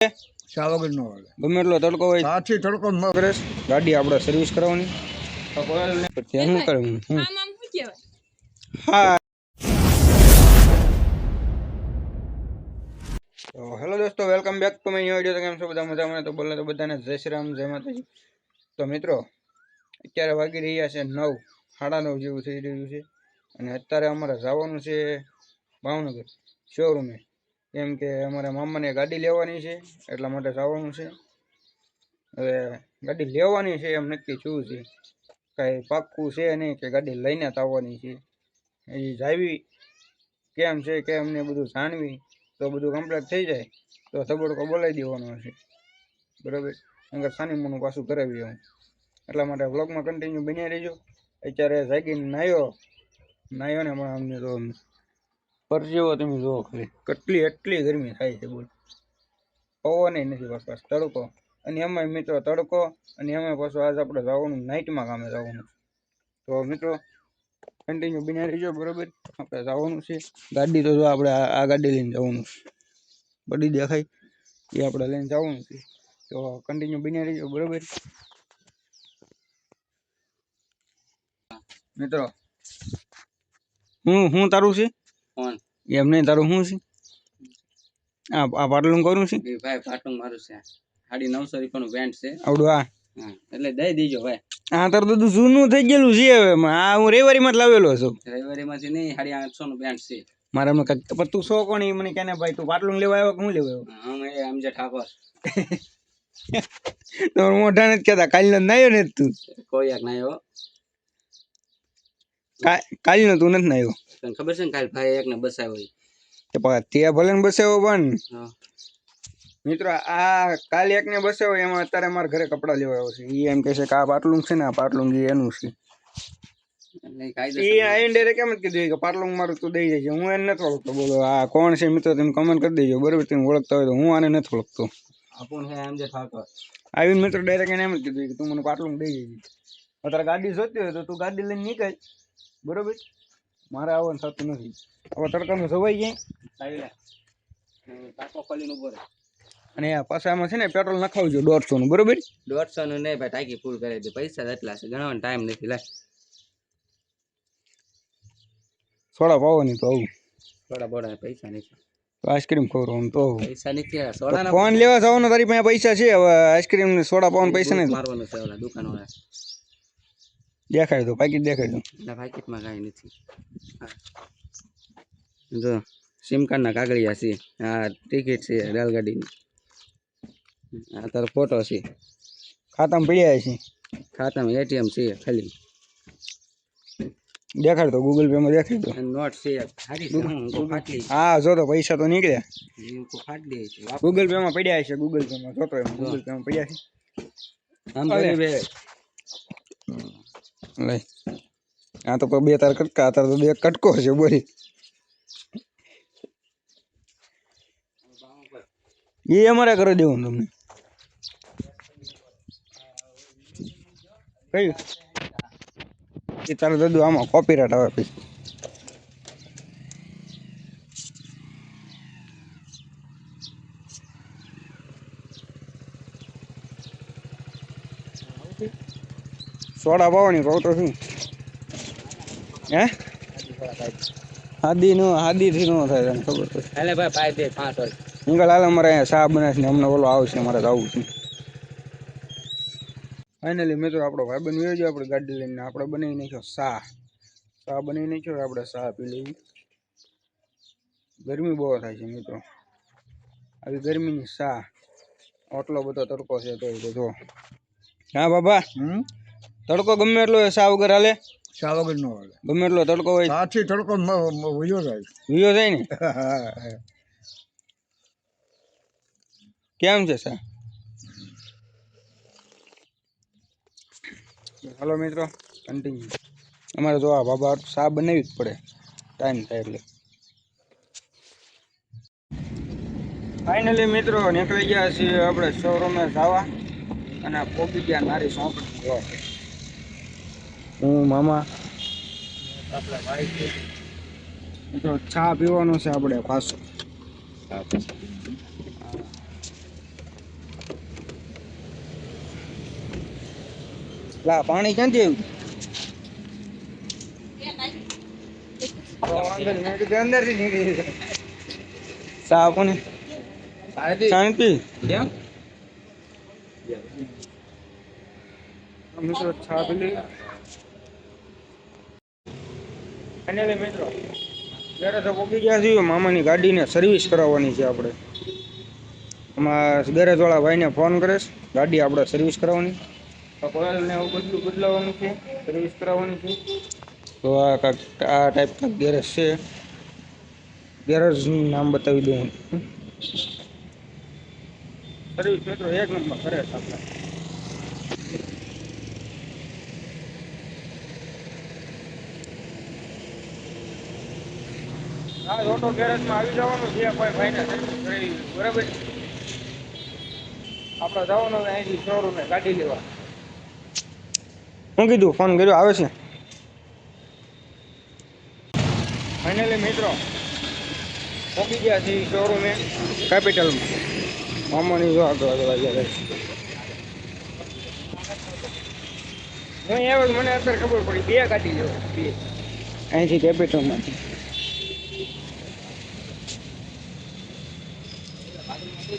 ચા વગર ગમે એટલો તડકો હોય. સાથી તડકો ન ગાડી આપણે સર્વિસ કરાવવાની પછી શું કરવું હું આમ આમ શું કહેવાય? હા. તો હેલો દોસ્તો welcome back to my new video તો કેમ છો બધા? મજામાં? તો બોલે તો બધાને જય શ્રી રામ જય માતાજી. તો મિત્રો અત્યારે વાગી રહ્યા છે નવ સાડા નવ જેવું થઈ રહ્યું છે. અને અત્યારે અમારે જવાનું છે ભાવનગર શોરૂમે. કેમ કે અમારા મામાને ગાડી લેવાની છે, એટલા માટે જવાનું છે. હવે ગાડી લેવાની છે એમ નક્કી શું છે કાંઈ પાક્કું છે નહીં કે ગાડી લઈને જ આવવાની છે. એ જાવી કેમ છે કેમ ને બધું જાણવી, તો બધું કમ્પ્લીટ થઈ જાય, તો તબડકો બોલાવી દેવાનો હશે બરાબર? અંગર સાનીમોનું પાછું કરાવી આવું. એટલા માટે વ્લોગમાં કન્ટિન્યુ બન્યા રહેજો. અત્યારે જાગીને નાયો. નાયો ને હમણાં અમને તો પરસેવો તમે જુઓ ખાલી. કેટલી એટલી ગરમી થાય છે બોલ. પવન નથી બસ તડકો. અને એમાં મિત્રો તડકો અને એમાં પાછું આજ આપણે જવાનું નાઇટમાં કામે જવાનું તો મિત્રો કન્ટિન્યુ બિના રહીજો બરોબર? આપણે જવાનું છે. ગાડી તો જો આપણે આ આ ગાડી લઈને જવાનું છે. બધી દેખાય. એ આપણે લઈને જવાનું છે. તો કન્ટિન્યુ બિના રહીજો બરોબર? મિત્રો હું હું તારું છે? એમ નહીં તારું શું છે? આ આ પાટલું કરું છે? એ ભાઈ પાટલું મારું છે. સાડી નવસો રૂપિયાનું પેન્ટ છે. આવડું આ. હા એટલે દઈ દેજો ભાઈ આ તાર તો જૂનું થઈ ગયેલું છે હવે. આ હું રવિવારીમાં જ લાવેલો છું. રવિવારીમાંથી નહીં સાડી આઠસો નું પેન્ટ છે. મારા મને પણ તું શો કોણ? એ મને કહે ભાઈ તું પાટલું લેવા આવ્યો કે હું લેવા આવ્યો? અમે એ અમજે ઠાકોર. તમારે મોઢા નથી કહેતા કાલનો નાયો ને તું. કોઈ એક નહીં હો કા- તું નથી આવ્યો તને ખબર છે ને કાલ ભાઈ એક ને બસાવ્યો. તે ભલે ને બસાવ્યો પણ. મિત્રો આ કાલ એકને બસાવ્યો એમાં અત્યારે મારા ઘરે કપડાં લેવા આવ્યો છે. એ એમ કહે છે કે આ પાટલું છે ને આ પાટલું એનું છે. કે પાટલું મારું તું દઈ જજે. હું એને નથી ઓળખતો બોલો આ કોણ છે મિત્રો તમે કમેન્ટ કરી દેજો. બરોબર તમે ઓળખતા હોય તો હું આને નથી ઓળખતો. આવીને મિત્રો ડાયરેક્ટ એને એમ જ કીધું કે તું મને પાટલું દઈ જજે. અત્યારે ગાડી જોતી હોય તો તું ગાડી લઈને નીકળ. બરોબર? મારે આવવાનું થતું નથી. હવે તડકાનું સવાઈ જાય ચાવી ખોલીને ઊભો રહે. અને આ પાછામાં છે ને પેટ્રોલ નખાવજો દોઢસો નું બરોબર? દોઢસો નું નહીં ભાઈ ટાંકી ફૂલ કરી દે. પૈસા એટલા છે ગણવાનો ટાઈમ નથી લાય. સોડા પાવાની તો આવું. થોડા બોડા પૈસા નથી. આઈસ્ક્રીમ ખવડાવવાનું તો પૈસા નથી સોડા ફોન લેવા જવાનો તારી પાસે પૈસા છે. હવે આઈસ્ક્રીમ ને સોડા પાવાનું પૈસા નહીં મારવાનું છે ઓલા દુકાન વાળા દેખાડી દો પાકીટ દેખાડી દો પાકીટમાં કાંઈ નથી. જો સિમ કાર્ડના કાગળિયા છે આ ટિકિટ છે રેલગાડીની. આ તારો ફોટો છે. ખાતામાં પડ્યા છે. ખાતામાં એટીએમ છે ખાલી. દેખાડતો ગૂગલ પે માં દેખાડી નોટ છે હું તો જો તો પૈસા તો નીકળ્યા. તો ગૂગલ પે માં પડ્યા છે ગૂગલ પે માં. જોતો એમ ગૂગલ પે માં પડ્યા છે. આમ કરી લઈ. આ તો બે તાર કટકા તાર તો બે કટકો છે, બોલી. એ અમારે કરી દેવું તમને. કયું એ તારે દાદુ, આમાં કોપીરાઇટ આવે પછી. સોડા પાવાની કહું તો શું? હે? હાદી નો હાદી થી નો થાય તને ખબર તો હાલે ભાઈ ભાઈ દે પાંચ વાર અંકલ હાલ અમારે અહીંયા સાહ બનાવીશ ને અમને ઓલો આવશે મારે જવું છે. ફાઇનલી મિત્રો આપણો ભાઈબંધ બન ગયો આપણે ગાડી લઈને આપણે બનાવી નાખ્યો સા સા બનાવી નાખ્યો આપણે સા પી લઈએ. ગરમી બહુ થાય છે મિત્રો. આવી ગરમીની સા આટલો બધો તડકો છે તો તો જો હા બાબા? હમ? તડકો ગમે એટલો હોય, વગર હાલે? ચા વગર નો હાલે. ગમે એટલો તડકો હોય? સાથી તડકો વયો જાય. વયો જાય ને? કેમ છે સા? હાલો મિત્રો કન્ટિન્યુ અમારે જો આ બાબા સા બનાવી જ પડે. ટાઈમ થાય એટલે. ફાઇનલી મિત્રો નીકળી ગયા છીએ આપણે શોરૂમે જવા. અને કોપી ગયા નારી સોંપણી જોવા હું મામા. તો ચા પીવાનો છે આપણે પાછો. પાણી ક્યાંથી આવ્યું? અંદરથી નીકળી ચા આપો શાંતિ કેમ? મિત્રો છાપ લે ફાઇનલી મિત્રો તો પહોંચી ગયા છીએ મામાની ગાડીને સર્વિસ કરાવવાની છે આપણે. આમાં ગેરેજવાળા ભાઈને ફોન કરીશ ગાડી આપણે સર્વિસ કરાવવાની. કોયલને એવું બધું બદલાવવાનું છે સર્વિસ કરાવવાની છે. તો આ કાંઈક આ ટાઈપ કાંક ગેરેજ છે. ગેરેજનું નામ બતાવી દઉં સર્વિસ મિત્રો એક નંબર કરે છે આપણે. હા ઓટો ગેરેજમાં આવી જવાનું છે કોઈ ભાઈને બરાબર. આપણે જવાનું અહીંથી શોરૂમે ગાડી લેવા. હું કીધું ફોન કર્યો આવે છે? ફાઇનલી મિત્રો પહોંચી ગયા છીએ શોરૂમે કેપિટલમાં મામાની જો આગળ આગળ આવ્યા રહે હું મને અત્યારે ખબર પડી બે ગાડી લેવા બે. અહીંથી કેપિટલમાંથી મેં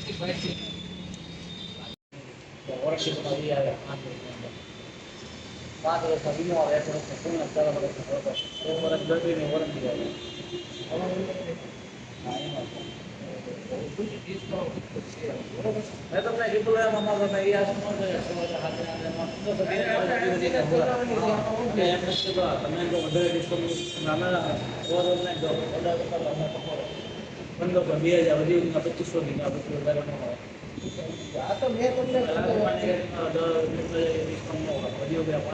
તમને કીધું એમ અમારે તમે એ આ સમજો છો, સમજો હાથે હાથે એમાં સમજો છો, બે ત્રણ કે એમ નથી કીધું, તમે જો વધારે discount અમે ઓર્ડર નહીં દો, ઓર્ડર કરો, અમે પકડો. પંદરસો, બે હજાર, વધી પચીસો ગયા, પછી વધારે ન હોય. આ તો મેં તમને ડિસ્કાઉન્ટ ન હોય, વધી ગયા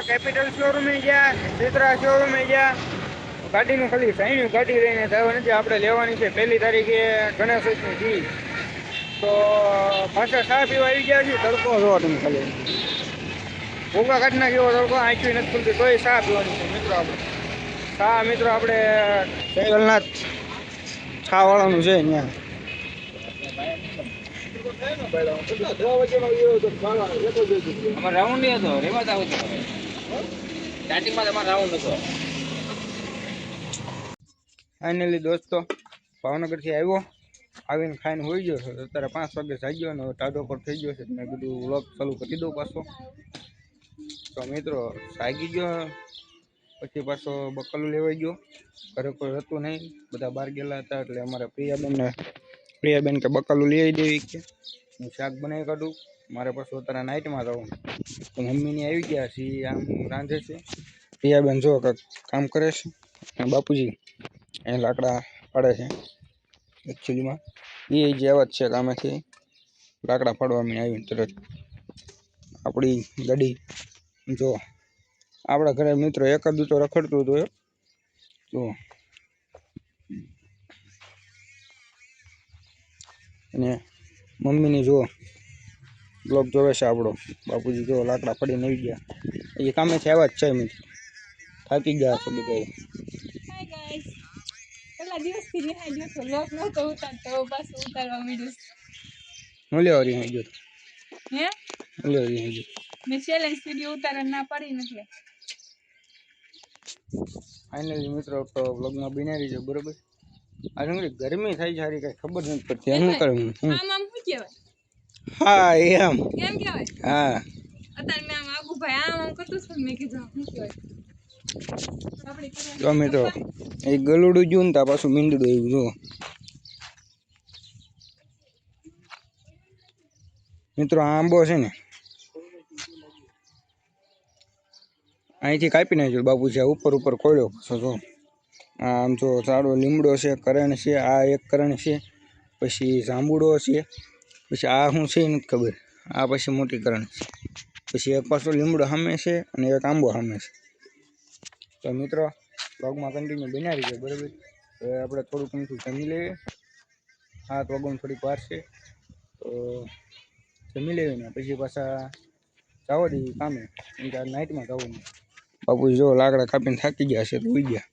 મિત્રો કેપિટલ શોરૂમે ગયા, ચિત્રા શોરૂમે ગયા. ગાડીનું ખાલી સાઈન ગાડી લઈને જવા નથી આપણે લેવાની છે. પહેલી તારીખે ગણેશ ચતુર્થી તો પાછા ચા પીવા આવી ગયા છે તડકો જોવો તમે ખાલી. ભૂકા કાઢના જેવો તડકો? આંખી નથી ખુલતી. તોય ચા પીવાની છે, મિત્રો આપણે. ચા મિત્રો આપણે જયગલનાથ છાવાળાનું છે ત્યાં અમારે રાઉન્ડ હતો રેવા જ આવતો સ્ટાર્ટિંગમાં તમારે રાઉન્ડ હતો. ફાઇનલી દોસ્તો, ભાવનગરથી આવ્યો. આવીને ખાઈને હોઈ ગયો છે. અત્યારે પાંચ વાગે જાગ્યો ને હવે ટાઢો પર થઈ ગયો છે. મેં કીધું વ્લોગ ચાલુ કરી દઉં પાછો. તો મિત્રો સાગી ગયો. પછી પાછો બકલું લેવાઈ ગયો. ઘરે કોઈ હતું નહીં. બધા બહાર ગયેલા હતા એટલે અમારે પ્રિયાબેનને, પ્રિયાબેન કે બકલું લઈ દેવી કે. હું શાક બનાવી કાઢું. મારે પાછું અત્યારે નાઇટમાં જવું તો મમ્મીની આવી ગયા છે આમ રાંધે છે. પ્રિયાબેન જો કામ કરે છે, અને બાપુજી એ લાકડા પાડે છે એકચ્યુઅલીમાં એ જેવા જ છે કામેથી લાકડા પાડવા મને આવીને તરત આપણી ગાડી, જો આપણા ઘરે મિત્રો એક જ તો રખડતું હતું. જો. અને મમ્મીની જો બ્લોગ જોવે છે આપણો. બાપુજી કેવો લાકડા પડીને આવી ગયા. એ કામે છે આવ્યા જ છે મિત્રો થાકી ગયા છો બધા પેલા દિવસથી નિહાઈ ગયો તો લોક નહોતો ઉતારતો પાછું ઉતારવા મળ્યું હું લેવા રહી ગયો હે હું? લેવા રહી ગયો. મેં ચેલેન્જ વીડિયો ઉતારવા ના પાડી એટલે. ફાઇનલી મિત્રો તો વ્લોગમાં બનાવી છે બરોબર? આ ગરમી થાય છે કઈ ખબર નથી પડતી. શું કરું હું આમ આમ શું કહેવાય હા એમ. કેમ કહેવાય હા. અત્યારે મેં આમ આગુ ભાઈ આમ આમ કરતો છું મેં કીધું શું કહેવાય? કરવાની એ ગલુડું જોયું ને તા પાછું મીંડું એવું જો. મિત્રો આ આંબો છે ને અહીંથી કાપી નાખ્યો બાપુજી આ ઉપર ઉપર ખોલ્યો પાછો જો. આ આમ જો સારો લીમડો છે કરણ છે આ એક કરણ છે પછી જાંબુડો છે પછી આ શું છે એ નથી ખબર. આ પછી મોટી કરણ છે. પછી એક પાછો લીમડો સામે છે અને એક આંબો સામે છે. તો મિત્રો બ્લોગમાં કન્ટિન્યુ બનાવી છે, બરાબર? હવે આપણે થોડુંક ઊંચું જમી લઈએ. સાત વાગ્યામાં થોડીક વાર છે. તો જમી લેવી ને, પછી પાછા જવા દઈએ કામે. કેમ કે નાઇટમાં જવું બાપુ જો લાકડા કાપીને થાકી ગયા છે, તો ઉઈ ગયા.